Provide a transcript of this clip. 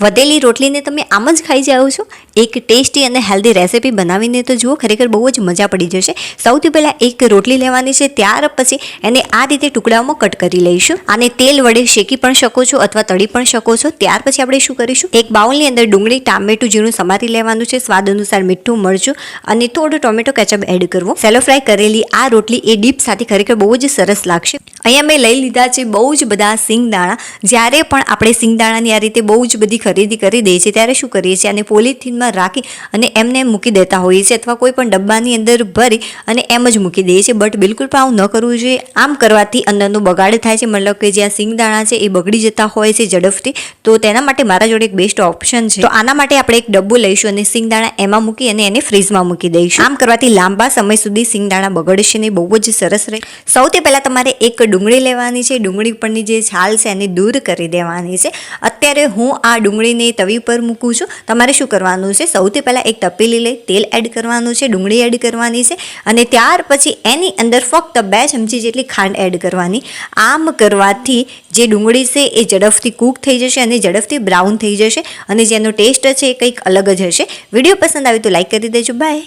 વધેલી રોટલીને તમે આમ જ ખાઈ જાઓ છો? એક ટેસ્ટી અને હેલ્ધી રેસિપી બનાવીને તો જુઓ, ખરેખર બહુ જ મજા પડી જશે. સૌથી પહેલાં એક રોટલી લેવાની છે, ત્યાર પછી એને આ રીતે ટુકડાઓમાં કટ કરી લઈશું. અને તેલ વડે શેકી પણ શકો છો અથવા તળી પણ શકો છો. ત્યાર પછી આપણે શું કરીશું? એક બાઉલની અંદર ડુંગળી, ટામેટું જીરું સમારી લેવાનું છે. સ્વાદ અનુસાર મીઠું, મરચું અને થોડું ટોમેટો કેચઅપ એડ કરવું. સેલો ફ્રાય કરેલી આ રોટલી એ ડીપ સાથે ખરેખર બહુ જ સરસ લાગશે. અહીંયા મેં લઈ લીધા છે બહુ જ બધા સિંગદાણા. જ્યારે પણ આપણે સિંગદાણાની આ રીતે બહુ જ બધી ખરીદી કરી દઈએ છીએ, ત્યારે શું કરીએ છીએ? અને પોલિથીનમાં રાખી અને એમને એમ મૂકી દેતા હોઈએ છીએ અથવા કોઈ પણ ડબ્બાની અંદર ભરી અને એમ જ મૂકી દઈએ છીએ. બટ બિલકુલ પણ આવું ન કરવું જોઈએ. આમ કરવાથી અંદરનો બગાડ થાય છે. મતલબ કે જે આ સિંગદાણા છે એ બગડી જતા હોય છે ઝડપથી, તો તેના માટે મારા જોડે એક બેસ્ટ ઓપ્શન છે. તો આના માટે આપણે એક ડબ્બો લઈશું અને સિંગદાણા એમાં મૂકી અને એને ફ્રીઝમાં મૂકી દઈશું. આમ કરવાથી લાંબા સમય સુધી સિંગદાણા બગડશે નહીં. બહુ જ સરસ રહે. સૌથી પહેલાં તમારે એક ડુંગળી લેવાની છે. ડુંગળી ઉપરની જે છાલ છે એને દૂર કરી દેવાની છે. અત્યારે હું આ ડુંગળીને તવી પર મૂકું છું. તમારે શું કરવાનું છે. સૌથી પહેલાં એક તપેલી લઈ, તેલ એડ કરવાનું છે, ડુંગળી એડ કરવાની છે અને ત્યાર પછી એની અંદર ફક્ત બે ચમચી જેટલી ખાંડ એડ કરવાની. આમ કરવાથી જે ડુંગળી છે એ ઝડપથી કૂક થઈ જશે અને ઝડપથી બ્રાઉન થઈ જશે અને જેનો ટેસ્ટ છે એ કંઈક અલગ જ હશે. વીડિયો પસંદ આવે તો લાઈક કરી દેજો. બાય